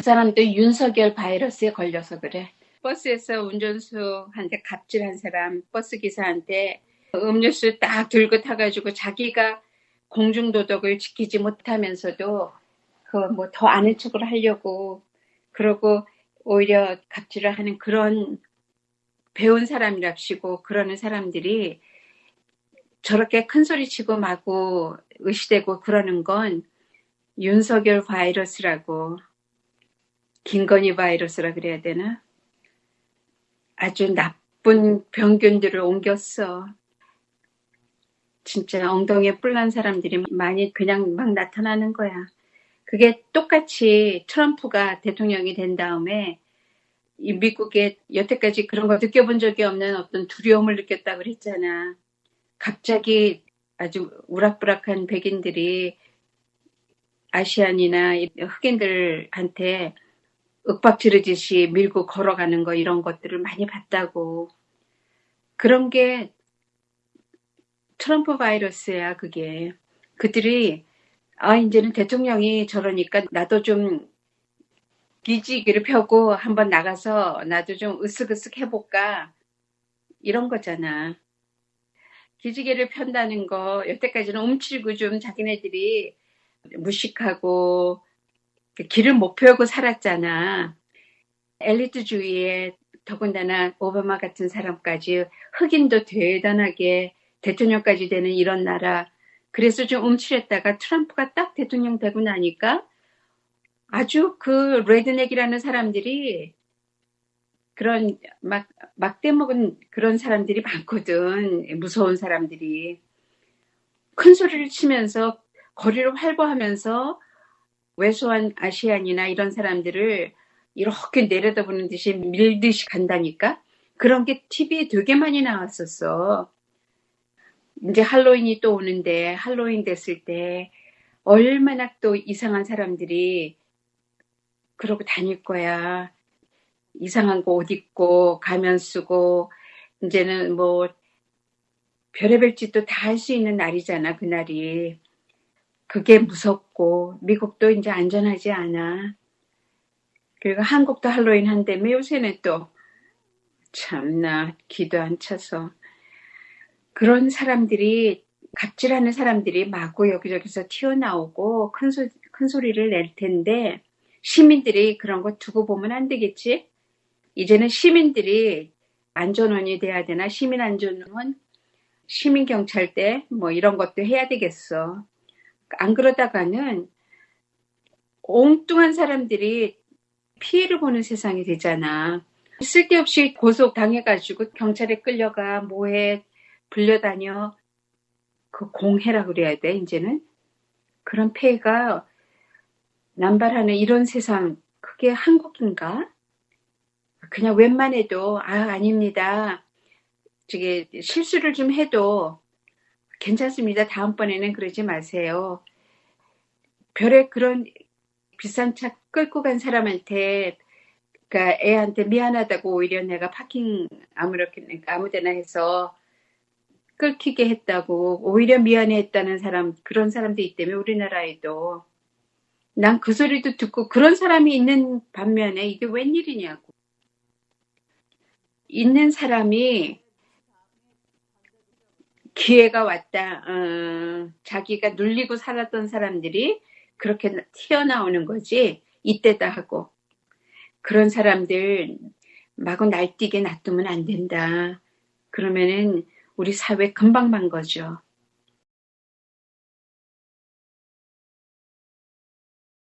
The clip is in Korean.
그 사람도 윤석열 바이러스에 걸려서 그래. 버스에서 운전수한테 갑질한 사람, 버스 기사한테 음료수 딱 들고 타가지고 자기가 공중도덕을 지키지 못하면서도 그 뭐 더 아는 척을 하려고 그러고 오히려 갑질을 하는 그런 배운 사람이랍시고 그러는 사람들이 저렇게 큰 소리 치고 마구 의시되고 그러는 건 윤석열 바이러스라고 김건희 바이러스라 그래야 되나? 아주 나쁜 병균들을 옮겼어. 진짜 엉덩이에 뿔난 사람들이 많이 그냥 막 나타나는 거야. 그게 똑같이 트럼프가 대통령이 된 다음에 이 미국에 여태까지 그런 거 느껴본 적이 없는 어떤 두려움을 느꼈다 그랬잖아. 갑자기 아주 우락부락한 백인들이 아시안이나 흑인들한테 윽박 지르듯이 밀고 걸어가는 거 이런 것들을 많이 봤다고. 그런 게 트럼프 바이러스야 그게. 그들이 아 이제는 대통령이 저러니까 나도 좀 기지개를 펴고 한번 나가서 나도 좀 으쓱으쓱 해볼까 이런 거잖아. 기지개를 편다는 거 여태까지는 움츠리고 좀 자기네들이 무식하고 길을 못 펴고 살았잖아. 엘리트주의에 더군다나 오바마 같은 사람까지 흑인도 대단하게 대통령까지 되는 이런 나라. 그래서 좀 움츠렸다가 트럼프가 딱 대통령 되고 나니까 아주 그 레드넥이라는 사람들이 그런 막 막대 먹은 그런 사람들이 많거든. 무서운 사람들이 큰 소리를 치면서 거리를 활보하면서 왜소한 아시안이나 이런 사람들을 이렇게 내려다보는 듯이 밀듯이 간다니까 그런 게 TV에 되게 많이 나왔었어. 이제 할로윈이 또 오는데 할로윈 됐을 때 얼마나 또 이상한 사람들이 그러고 다닐 거야. 이상한 거 옷 입고 가면 쓰고 이제는 뭐 별의별 짓도 다 할 수 있는 날이잖아 그날이. 그게 무섭고 미국도 이제 안전하지 않아. 그리고 한국도 할로윈 한다며 요새는 또 참나 기도 안 차서 그런 사람들이 갑질하는 사람들이 마구 여기저기서 튀어나오고 큰, 소, 큰 소리를 낼 텐데 시민들이 그런 거 두고 보면 안 되겠지? 이제는 시민들이 안전원이 돼야 되나? 시민 안전원? 시민경찰대? 뭐 이런 것도 해야 되겠어. 안 그러다가는 엉뚱한 사람들이 피해를 보는 세상이 되잖아. 쓸데없이 고속 당해가지고 경찰에 끌려가 뭐해 불려다녀 그 공해라 그래야 돼 이제는 그런 폐해가 남발하는 이런 세상 그게 한국인가? 그냥 웬만해도 아 아닙니다. 저게 실수를 좀 해도 괜찮습니다. 다음번에는 그러지 마세요. 별의 그런 비싼 차 끌고 간 사람한테 그러니까 애한테 미안하다고 오히려 내가 파킹 아무렇게 아무데나 해서 끌키게 했다고 오히려 미안해했다는 사람 그런 사람도 있다며 우리나라에도 난 그 소리도 듣고 그런 사람이 있는 반면에 이게 웬일이냐고 있는 사람이 기회가 왔다. 어, 자기가 눌리고 살았던 사람들이 그렇게 튀어나오는 거지. 이때다 하고. 그런 사람들 마구 날뛰게 놔두면 안 된다. 그러면은 우리 사회 금방 만 거죠.